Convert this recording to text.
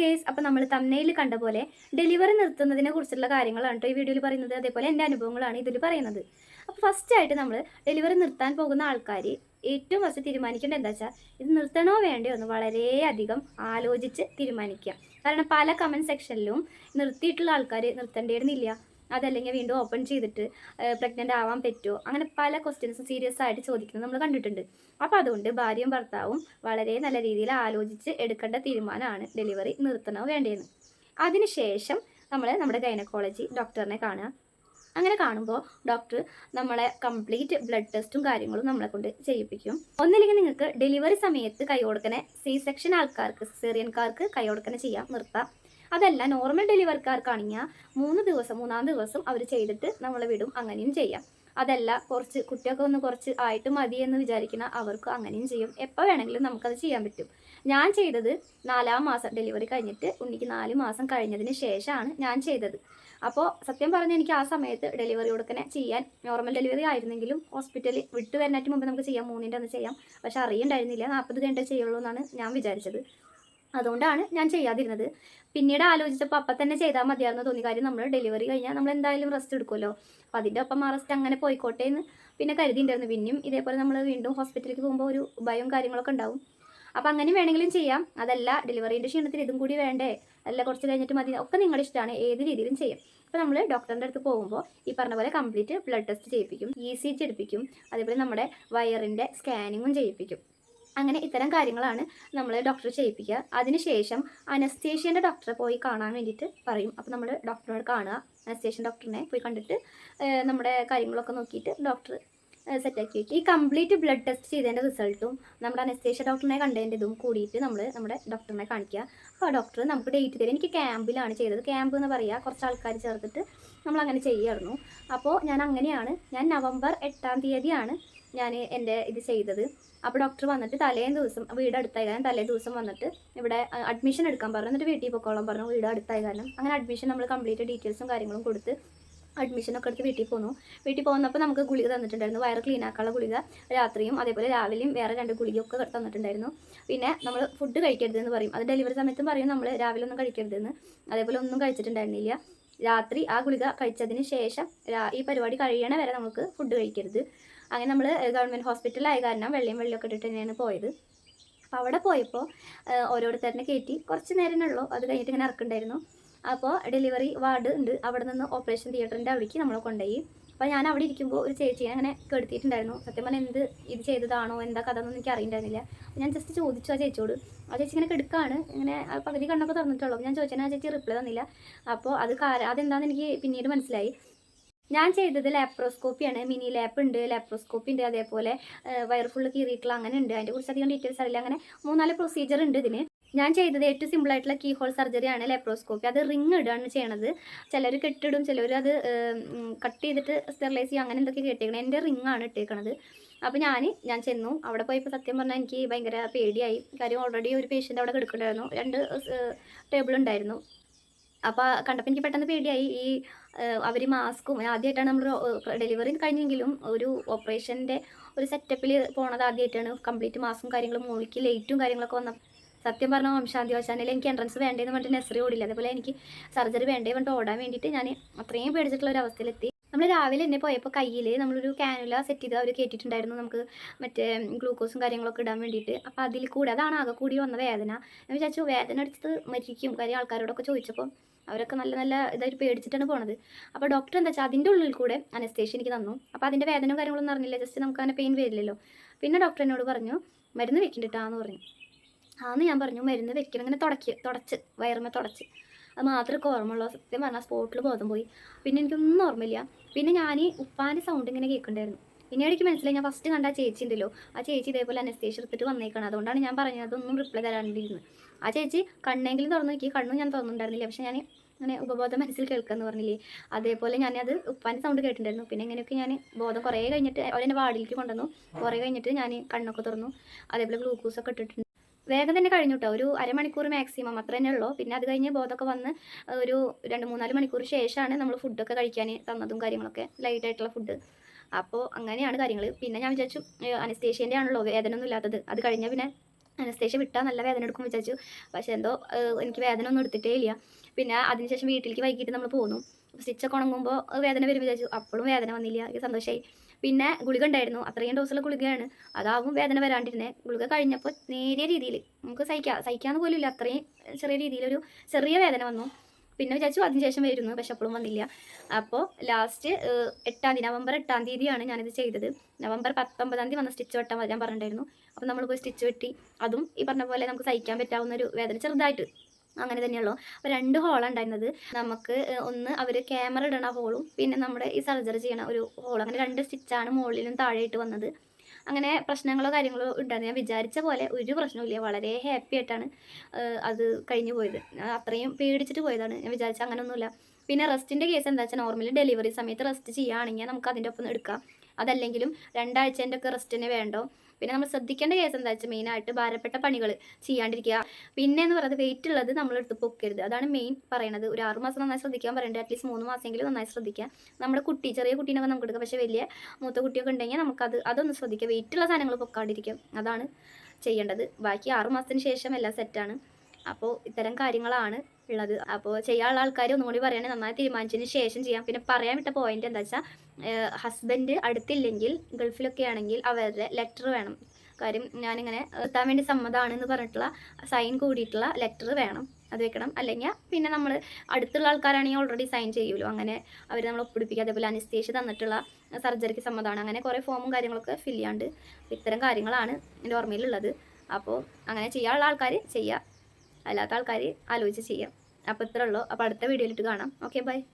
Guys അപ്പോൾ നമ്മൾ തമ്മനയിൽ കണ്ട പോലെ ഡെലിവറി നിർത്തുന്നതിനെ കുറിച്ചുള്ള കാര്യങ്ങളാണ് കേട്ടോ ഈ വീഡിയോയിൽ പറയുന്നത്. അതേപോലെ എന്റെ അനുഭവങ്ങളാണ് ഇതിൽ പറയുന്നത്. അപ്പോൾ ഫസ്റ്റ് ആയിട്ട് നമ്മൾ ഡെലിവറി നിർത്താൻ പോകുന്ന ആൾക്കാർ ഏറ്റവും ഫസ്റ്റ് തീരുമാനിക്കേണ്ടത് എന്താ വെച്ചാൽ ഇത് നിർത്തണോ വേണ്ടയോ എന്ന് വളരെയധികം ആലോചിച്ച് തീരുമാനിക്കുക. കാരണം പല കമന്റ് സെക്ഷനിലും നിർത്തിയിട്ടുള്ള ആൾക്കാർ നിർത്തേണ്ടിയിരുന്നില്ല. അതല്ലെങ്കിൽ വീണ്ടും ഓപ്പൺ ചെയ്തിട്ട് പ്രഗ്നന്റ് ആവാൻ പറ്റുമോ അങ്ങനെ പല ക്വസ്റ്റ്യൻസും സീരിയസ് ആയിട്ട് ചോദിക്കുന്നത് നമ്മൾ കണ്ടിട്ടുണ്ട്. അപ്പോൾ അതുകൊണ്ട് ഭാര്യയും ഭർത്താവും വളരെ നല്ല രീതിയിൽ ആലോചിച്ച് എടുക്കേണ്ട തീരുമാനമാണ് ഡെലിവറി നിർത്തണോ വേണ്ടതെന്ന് അതിനുശേഷം നമ്മൾ നമ്മുടെ ഗൈനക്കോളജി ഡോക്ടറിനെ കാണുക. അങ്ങനെ കാണുമ്പോൾ ഡോക്ടർ നമ്മളെ കംപ്ലീറ്റ് ബ്ലഡ് ടെസ്റ്റും കാര്യങ്ങളും നമ്മളെ കൊണ്ട് ചെയ്യിപ്പിക്കും. ഒന്നില്ലെങ്കിൽ നിങ്ങൾക്ക് ഡെലിവറി സമയത്ത് കൈ കൊടുക്കണ സി സെക്ഷൻ ആൾക്കാർക്ക് സിസേറിയൻകാർക്ക് കൈ കൊടുക്കണ ചെയ്യാം നിർത്താം. അതല്ല നോർമൽ ഡെലിവറിക്കാർക്കാണെങ്കിൽ മൂന്ന് ദിവസം മൂന്നാം ദിവസം അവർ ചെയ്തിട്ട് നമ്മൾ വിടും അങ്ങനെയും ചെയ്യാം. അതല്ല കുറച്ച് കുട്ടിയൊക്കെ ഒന്ന് കുറച്ച് ആയിട്ട് മതി എന്ന് വിചാരിക്കുന്ന അവർക്ക് അങ്ങനെയും ചെയ്യും. എപ്പോൾ വേണമെങ്കിലും നമുക്കത് ചെയ്യാൻ പറ്റും. ഞാൻ ചെയ്തത് നാലാം മാസം ഡെലിവറി കഴിഞ്ഞിട്ട് ഉണ്ണിക്ക് നാല് മാസം കഴിഞ്ഞതിന് ശേഷമാണ് ഞാൻ ചെയ്തത്. അപ്പോൾ സത്യം പറഞ്ഞാൽ എനിക്ക് ആ സമയത്ത് ഡെലിവറി കൊടുക്കണേ ചെയ്യാൻ നോർമൽ ഡെലിവറി ആയിരുന്നെങ്കിലും ഹോസ്പിറ്റലിൽ വിട്ടു വരുന്നതിന് മുമ്പ് നമുക്ക് ചെയ്യാം മൂന്നിന്റെ ഒന്ന് ചെയ്യാം. പക്ഷെ അറിയണ്ടായിരുന്നില്ല നാൽപ്പത് കഴിഞ്ഞിട്ടേ ചെയ്യുള്ളൂ എന്നാണ് ഞാൻ വിചാരിച്ചത്. അതുകൊണ്ടാണ് ഞാൻ ചെയ്യാതിരുന്നത്. പിന്നീട് ആലോചിച്ചപ്പോൾ അപ്പം തന്നെ ചെയ്താൽ മതിയായിരുന്നു തോന്നി. കാര്യം നമ്മൾ ഡെലിവറി കഴിഞ്ഞാൽ നമ്മൾ എന്തായാലും റെസ്റ്റ് എടുക്കുമല്ലോ അപ്പം അതിന്റെ ഒപ്പം ആ റെസ്റ്റ് അങ്ങനെ പോയിക്കോട്ടെ എന്ന് പിന്നെ കരുതിയിട്ടുണ്ടായിരുന്നു പിന്നെയും ഇതേപോലെ നമ്മൾ വീണ്ടും ഹോസ്പിറ്റലിലേക്ക് പോകുമ്പോൾ ഒരു ഭയവും കാര്യങ്ങളൊക്കെ ഉണ്ടാവും. അപ്പം അങ്ങനെ വേണമെങ്കിലും ചെയ്യാം. അതല്ല ഡെലിവറീന്റെ ക്ഷീണത്തിൽ ഇതും കൂടി വേണ്ടേ? അല്ല കുറച്ച് കഴിഞ്ഞിട്ട് മതി. ഒക്കെ നിങ്ങളുടെ ഇഷ്ടമാണ്. ഏത് രീതിയിലും ചെയ്യാം. അപ്പോൾ നമ്മൾ ഡോക്ടറിന്റെ അടുത്ത് പോകുമ്പോൾ ഈ പറഞ്ഞ പോലെ കംപ്ലീറ്റ് ബ്ലഡ് ടെസ്റ്റ് ചെയ്യിപ്പിക്കും. ഇ സി ജി എടുപ്പിക്കും. അതേപോലെ നമ്മുടെ വയറിന്റെ സ്കാനിങ്ങും ചെയ്യിപ്പിക്കും. അങ്ങനെ ഇത്തരം കാര്യങ്ങളാണ് നമ്മൾ ഡോക്ടർ ചെയ്യിപ്പിക്കുക. അതിനുശേഷം അനസ്തേഷ്യന്റെ ഡോക്ടറെ പോയി കാണാൻ വേണ്ടിയിട്ട് പറയും. അപ്പോൾ നമ്മൾ ഡോക്ടറിനോട് കാണുക. അനസ്തേഷ്യൻ ഡോക്ടറിനെ പോയി കണ്ടിട്ട് നമ്മുടെ കാര്യങ്ങളൊക്കെ നോക്കിയിട്ട് ഡോക്ടർ സെറ്റാക്കി വയ്ക്കും ഈ കംപ്ലീറ്റ് ബ്ലഡ് ടെസ്റ്റ് ചെയ്തതിന്റെ റിസൾട്ടും നമ്മുടെ അനസ്തേഷ്യ ഡോക്ടറിനെ കണ്ടതിന്റെ ഇതും കൂടിയിട്ട് നമ്മൾ നമ്മുടെ ഡോക്ടറിനെ കാണിക്കുക. അപ്പോൾ ആ ഡോക്ടർ നമുക്ക് ഡേറ്റ് തരും. എനിക്ക് ക്യാമ്പിലാണ് ചെയ്തത്. ക്യാമ്പ് എന്ന് പറയുക കുറച്ച് ആൾക്കാർ ചേർത്തിട്ട് നമ്മൾ അങ്ങനെ ചെയ്യുമായിരുന്നു അപ്പോൾ ഞാൻ അങ്ങനെയാണ്. ഞാൻ നവംബർ എട്ടാം തീയതിയാണ് ഞാൻ എന്റെ ഇത് ചെയ്തത്. അപ്പോൾ ഡോക്ടർ വന്നിട്ട് തലേ ദിവസം വീട് അടുത്തായി കാരണം തലേ ദിവസം വന്നിട്ട് ഇവിടെ അഡ്മിഷൻ എടുക്കാൻ പറഞ്ഞു. എന്നിട്ട് വീട്ടിൽ പൊക്കോളാൻ പറഞ്ഞു. വീട് അടുത്തായി കാരണം അങ്ങനെ അഡ്മിഷൻ നമ്മൾ കംപ്ലീറ്റ് ഡീറ്റെയിൽസും കാര്യങ്ങളും കൊടുത്ത് അഡ്മിഷനൊക്കെ എടുത്ത് വീട്ടിൽ പോന്നു. വീട്ടിൽ പോകുന്നപ്പോൾ നമുക്ക് ഗുളിക തന്നിട്ടുണ്ടായിരുന്നു. വയറ് ക്ലീൻ ആക്കാനുള്ള ഗുളിക രാത്രിയും അതേപോലെ രാവിലെയും വേറെ രണ്ട് ഗുളികയൊക്കെ തന്നിട്ടുണ്ടായിരുന്നു. പിന്നെ നമ്മൾ ഫുഡ് കഴിക്കരുതെന്ന് പറയും. അത് ഡെലിവറി സമയത്തും പറയും നമ്മൾ രാവിലെ ഒന്നും കഴിക്കരുതെന്ന്. അതേപോലെ ഒന്നും കഴിച്ചിട്ടുണ്ടായിരുന്നില്ല. രാത്രി ആ ഗുളിക കഴിച്ചതിന് ശേഷം ഈ പരിപാടി കഴിയണ വരെ നമുക്ക് ഫുഡ് കഴിക്കരുത്. അങ്ങനെ നമ്മൾ ഗവൺമെന്റ് ഹോസ്പിറ്റലായ കാരണം വെള്ളയും വെള്ളിയൊക്കെ ഇട്ടിട്ട് തന്നെയാണ് പോയത്. അപ്പോൾ അവിടെ പോയപ്പോൾ ഓരോരുത്തരനെ കയറ്റി കുറച്ച് ഉള്ളൂ അത് കഴിഞ്ഞിട്ട് ഇങ്ങനെ ഇറക്കുണ്ടായിരുന്നു അപ്പോൾ ഡെലിവറി വാർഡ് ഉണ്ട്. അവിടെ നിന്ന് ഓപ്പറേഷൻ തിയേറ്ററിന്റെ അവിടേക്ക് നമ്മളെ കൊണ്ടുപോയി. അപ്പോൾ ഞാൻ അവിടെ ഇരിക്കുമ്പോൾ ഒരു ചേച്ചി അങ്ങനെ കെടുത്തിയിട്ടുണ്ടായിരുന്നു. സത്യം പറഞ്ഞാൽ എന്ത് ഇത് ചെയ്തതാണോ എന്താ കഥ എന്നൊന്നും എനിക്ക് അറിയണ്ടായിരുന്നില്ല. ഞാൻ ജസ്റ്റ് ചോദിച്ചു ആ ചേച്ചിയോട്. ആ ചേച്ചി ഇങ്ങനെ കെടുക്കാണ്. ഇങ്ങനെ പകുതി കണ്ണൊക്കെ തുറന്നിട്ടുള്ളൂ. ഞാൻ ചോദിച്ചാൽ ആ ചേച്ചി റിപ്ലൈ തന്നില്ല. അപ്പോൾ അത് കാര അതെന്താണെന്ന് എനിക്ക് പിന്നീട് മനസ്സിലായി. ഞാൻ ചെയ്തത് ലാപ്രോസ്കോപ്പിയാണ്. മിനി ലാപ്പ് ഉണ്ട് ലാപ്രോസ്കോപ്പി ഉണ്ട് അതേപോലെ വയർ ഫുള്ള് കീറിയിട്ടുള്ള അങ്ങനെ ഉണ്ട്. അതിന്റെ കുറിച്ച് അധികം ഡീറ്റെയിൽസ് അറിയില്ല. അങ്ങനെ മൂന്നാൽ പ്രൊസീജിയർ ഉണ്ട് ഇതിന്. ഞാൻ ചെയ്തത് ഏറ്റവും സിമ്പിൾ ആയിട്ടുള്ള കീ ഹോൾ സർജറിയാണ് ലാപ്രോസ്കോപ്പി. അത് റിങ് ഇടുകയാണ് ചെയ്യണത്. ചിലർ കെട്ടിടും ചിലർ അത് കട്ട് ചെയ്തിട്ട് സ്റ്റെറിലൈസ് ചെയ്യും അങ്ങനെ എന്തൊക്കെ കെട്ടിയേക്കണം എന്റെ റിങ് ആണ് ഇട്ടേക്കണത്. അപ്പോൾ ഞാൻ ഞാൻ ചെന്നു. അവിടെ പോയപ്പോൾ സത്യം പറഞ്ഞാൽ എനിക്ക് ഭയങ്കര പേടിയായി. കാര്യം ഓൾറെഡി ഒരു പേഷ്യന്റ് അവിടെ കിടക്കുന്നുണ്ടായിരുന്നു. രണ്ട് ടേബിൾ ഉണ്ടായിരുന്നു. അപ്പോൾ കണ്ടപ്പോൾ എനിക്ക് പെട്ടെന്ന് പേടിയായി. ഈ അവർ മാസ്കും ആദ്യമായിട്ടാണ് നമ്മൾ ഡെലിവറി കഴിഞ്ഞെങ്കിലും ഒരു ഓപ്പറേഷന്റെ ഒരു സെറ്റപ്പിൽ പോണത് ആദ്യമായിട്ടാണ് കംപ്ലീറ്റ് മാസ്കും കാര്യങ്ങളും മൂളിക്ക് ലൈറ്റും കാര്യങ്ങളൊക്കെ വന്ന സത്യം പറഞ്ഞാൽ വംശാന്തി വശാനിൽ എനിക്ക് എൻട്രൻസ് വേണ്ടേന്ന് പറഞ്ഞിട്ട് നെസറി ഓടില്ല. അതേപോലെ എനിക്ക് സർജറി വേണ്ടേ പറഞ്ഞിട്ട് ഓടാൻ വേണ്ടിയിട്ട് ഞാൻ അത്രയും പേടിച്ചിട്ടുള്ള ഒരു അവസ്ഥയിലെത്തി. നമ്മൾ രാവിലെ തന്നെ പോയപ്പോൾ കയ്യിൽ നമ്മളൊരു കാനുല സെറ്റ് ചെയ്ത് അവർ കയറ്റിയിട്ടുണ്ടായിരുന്നു നമുക്ക് മറ്റേ ഗ്ലൂക്കോസും കാര്യങ്ങളൊക്കെ ഇടാൻ വേണ്ടിയിട്ട് അപ്പോൾ അതിൽ കൂടി അതാണ് ആകെ കൂടി വന്ന വേദന. ഞാൻ വിചാരിച്ചു വേദന എടുത്ത് മരിക്കും കാര്യം ആൾക്കാരോടൊക്കെ ചോദിച്ചപ്പോൾ അവരൊക്കെ നല്ല നല്ല ഇതായിട്ട് പേടിച്ചിട്ടാണ് പോണത്. അപ്പോൾ ഡോക്ടർ എന്താ വെച്ചാൽ അതിന്റെ ഉള്ളിൽ കൂടെ അനസ്തേഷ്യ എനിക്ക് തന്നു. അപ്പോൾ അതിന്റെ വേദനയും കാര്യങ്ങളൊന്നും അറിഞ്ഞില്ല. ജസ്റ്റ് നമുക്ക് അങ്ങനെ പെയിൻ വരില്ലല്ലോ. പിന്നെ ഡോക്ടർ എന്നോട് പറഞ്ഞു മരുന്ന് വെക്കണ്ടിട്ടാന്ന് പറഞ്ഞു. ആന്ന് ഞാൻ പറഞ്ഞു മരുന്ന് വെക്കണം. ഇങ്ങനെ തുടക്കി തുടച്ച് വയറുമ തുടച്ച്. അത് മാത്രമേ ഓർമ്മയുള്ളൂ. സത്യം പറഞ്ഞാൽ സ്പോട്ടിൽ ബോധം പോയി. പിന്നെ എനിക്കൊന്നും ഓർമ്മയില്ല. പിന്നെ ഞാൻ ഉപ്പാന്റെ സൗണ്ട് ഇങ്ങനെ കേൾക്കണ്ടായിരുന്നു. പിന്നെ എനിക്ക് മനസ്സിലായി ഞാൻ ഫസ്റ്റ് കണ്ട ആ ചേച്ചി ഉണ്ടല്ലോ. ആ ചേച്ചി ഇതേപോലെ അനസ്തേഷ്യ എടുത്തിട്ട് വന്നേക്കണം. അതുകൊണ്ടാണ് ഞാൻ പറഞ്ഞത് അതൊന്നും റിപ്ലൈ തരാണ്ടിരുന്നത്. ആ ചേച്ചി കണ്ണെങ്കിലും തുറന്നു നോക്കി കണ്ണും ഞാൻ തുറന്നുണ്ടായിരുന്നില്ല പക്ഷെ ഞാൻ അങ്ങനെ ഉപബോധം മനസ്സിൽ കേൾക്കാന്ന് പറഞ്ഞില്ലേ? അതേപോലെ ഞാനത് ഉപ്പാന്റെ സൗണ്ട് കേട്ടിട്ടുണ്ടായിരുന്നു. പിന്നെ ഇങ്ങനെയൊക്കെ ഞാൻ ബോധം കുറേ കഴിഞ്ഞിട്ട് അവരെന്നെ വാർഡിലേക്ക് കൊണ്ടുവന്നു. കുറേ കഴിഞ്ഞിട്ട് ഞാൻ കണ്ണൊക്കെ തുറന്നു. അതേപോലെ ഗ്ലൂക്കോസൊക്കെ ഇട്ടിട്ടുണ്ട്. വേഗം തന്നെ കഴിഞ്ഞു കേട്ടോ ഒരു അരമണിക്കൂർ മാക്സിമം അത്ര തന്നെ ഉള്ളൂ. പിന്നെ അത് കഴിഞ്ഞ് ബോധമൊക്കെ വന്ന് ഒരു രണ്ട് മൂന്നാൽ മണിക്കൂർ ശേഷമാണ് നമ്മൾ ഫുഡൊക്കെ കഴിക്കാൻ തന്നതും കാര്യങ്ങളൊക്കെ ലൈറ്റായിട്ടുള്ള ഫുഡ് അപ്പോൾ അങ്ങനെയാണ് കാര്യങ്ങൾ പിന്നെ ഞാൻ വിചാരിച്ചു അനസ്തേഷ്യന്റെ ആണല്ലോ വേദന ഒന്നും ഇല്ലാത്തത്. അത് കഴിഞ്ഞാൽ പിന്നെ അനസ്തേഷ്യ വിട്ടാൽ നല്ല വേദന എടുക്കും വിചാരിച്ചു. പക്ഷേ എന്തോ എനിക്ക് വേദന ഒന്നും എടുത്തിട്ടേ ഇല്ല. പിന്നെ അതിനുശേഷം വീട്ടിലേക്ക് വൈകിട്ട് നമ്മൾ പോന്നു. സ്റ്റിച്ചൊക്കെ ഉണങ്ങുമ്പോൾ വേദന വരും വിചാരിച്ചു. അപ്പോഴും വേദന വന്നില്ല. എനിക്ക് സന്തോഷമായി പിന്നെ ഗുളിക ഉണ്ടായിരുന്നു. അത്രയും ഡോസുള്ള ഗുളികയാണ്. അതാവും വേദന വരാണ്ടിരുന്നത് ഗുളിക കഴിഞ്ഞപ്പോൾ നേരിയ രീതിയിൽ നമുക്ക് സഹിക്കാം സഹിക്കാമെന്ന് പോലും ഇല്ല. അത്രയും ചെറിയ രീതിയിലൊരു ചെറിയ വേദന വന്നു. പിന്നെ വിചാരിച്ചു അതിനുശേഷം വരുന്നു പക്ഷെ അപ്പോഴും വന്നില്ല. അപ്പോൾ ലാസ്റ്റ് എട്ടാം തീയതി നവംബർ എട്ടാം തീയതിയാണ് ഞാനിത് ചെയ്തത്. നവംബർ പത്തൊമ്പതാം തീയതി വന്ന സ്റ്റിച്ച് വെട്ടാൻ ഞാൻ പറഞ്ഞിട്ടുണ്ടായിരുന്നു. അപ്പോൾ നമ്മൾ പോയി സ്റ്റിച്ച് വെട്ടി. അതും ഈ പറഞ്ഞ പോലെ നമുക്ക് സഹിക്കാൻ പറ്റാവുന്ന ഒരു വേദന ചെറുതായിട്ട് അങ്ങനെ തന്നെയുള്ളൂ. അപ്പോൾ രണ്ട് ഹോളുണ്ടായിരുന്നത് നമുക്ക് ഒന്ന് അവർ ക്യാമറ ഇടണ ഹോളും പിന്നെ നമ്മുടെ ഈ സർജറി ചെയ്യണ ഒരു ഹോൾ അങ്ങനെ രണ്ട് സ്റ്റിച്ചാണ് മുകളിലും താഴെയിട്ട് വന്നത്. അങ്ങനെ പ്രശ്നങ്ങളോ കാര്യങ്ങളോ ഉണ്ടായിരുന്നു ഞാൻ വിചാരിച്ച പോലെ ഒരു പ്രശ്നവുമില്ല. വളരെ ഹാപ്പി ആയിട്ടാണ് അത് കഴിഞ്ഞു പോയത്. അത്രയും പേടിച്ചിട്ട് പോയതാണ്. ഞാൻ വിചാരിച്ച അങ്ങനെയൊന്നുമില്ല പിന്നെ റെസ്റ്റിന്റെ കേസ് എന്താ വെച്ചാൽ നോർമലി ഡെലിവറി സമയത്ത് റെസ്റ്റ് ചെയ്യുകയാണെങ്കിൽ നമുക്ക് അതിന്റെ ഒപ്പം എടുക്കാം. അതല്ലെങ്കിലും രണ്ടാഴ്ചേന്റെ ഒക്കെ റെസ്റ്റിന് വേണ്ടോ? പിന്നെ നമ്മൾ ശ്രദ്ധിക്കേണ്ട കേസ് എന്താ വെച്ചാൽ മെയിനായിട്ട് ഭാരപ്പെട്ട പണികൾ ചെയ്യാണ്ടിരിക്കുക. പിന്നെ എന്ന് പറയുന്നത് വെയിറ്റ് ഉള്ളത് നമ്മൾ നമ്മളെടുത്ത് പൊക്കരുത്. അതാണ് മെയിൻ പറയുന്നത് ഒരു ആറ് മാസം നന്നായി ശ്രദ്ധിക്കാൻ പറയേണ്ടത് അറ്റ്ലീസ്റ്റ് മൂന്ന് മാസമെങ്കിലും നന്നായി ശ്രദ്ധിക്കുക. നമ്മുടെ കുട്ടി ചെറിയ കുട്ടീനൊക്കെ നമുക്ക് എടുക്കാം പക്ഷേ വലിയ മൂത്ത കുട്ടിയൊക്കെ ഉണ്ടെങ്കിൽ നമുക്ക് നമുക്കത് അതൊന്ന് ശ്രദ്ധിക്കുക. വെയിറ്റുള്ള സാധനങ്ങൾ പൊക്കാണ്ടിരിക്കും അതാണ് ചെയ്യേണ്ടത്. ബാക്കി ആറ് മാസത്തിന് ശേഷം എല്ലാം സെറ്റാണ് അപ്പോൾ ഇത്തരം കാര്യങ്ങളാണ് ഉള്ളത്. അപ്പോൾ ചെയ്യാനുള്ള ആൾക്കാർ ഒന്നുകൂടി പറയുകയാണെങ്കിൽ നന്നായി തീരുമാനിച്ചതിന് ശേഷം ചെയ്യാം. പിന്നെ പറയാൻ വിട്ട പോയിന്റ് എന്താ വെച്ചാൽ ഹസ്ബൻഡ് അടുത്തില്ലെങ്കിൽ ഗൾഫിലൊക്കെ ആണെങ്കിൽ അവരുടെ ലെറ്റർ വേണം. കാര്യം ഞാനിങ്ങനെ എത്താൻ വേണ്ടി സമ്മതമാണെന്ന് പറഞ്ഞിട്ടുള്ള സൈൻ കൂടിയിട്ടുള്ള ലെറ്റർ വേണം. അത് വെക്കണം. അല്ലെങ്കിൽ പിന്നെ നമ്മൾ അടുത്തുള്ള ആൾക്കാരാണെങ്കിൽ ഓൾറെഡി സൈൻ ചെയ്യുമല്ലോ അങ്ങനെ അവർ നമ്മൾ ഒപ്പിടിപ്പിക്കുക അതേപോലെ അനിസ്തേഷ്യ തന്നിട്ടുള്ള സർജറിക്ക് സമ്മതമാണ്. അങ്ങനെ കുറേ ഫോമും കാര്യങ്ങളൊക്കെ ഫില്ല് ചെയ്യാണ്ട് ഇത്തരം കാര്യങ്ങളാണ് എന്റെ ഓർമ്മയിലുള്ളത്. അപ്പോൾ അങ്ങനെ ചെയ്യാനുള്ള ആൾക്കാർ ചെയ്യുക അല്ലാത്ത ആൾക്കാർ ആലോചിച്ച് ചെയ്യാം. അപ്പോൾ ഇത്രയുള്ളൂ അപ്പോൾ അടുത്ത വീഡിയോയിലിട്ട് കാണാം. Okay bye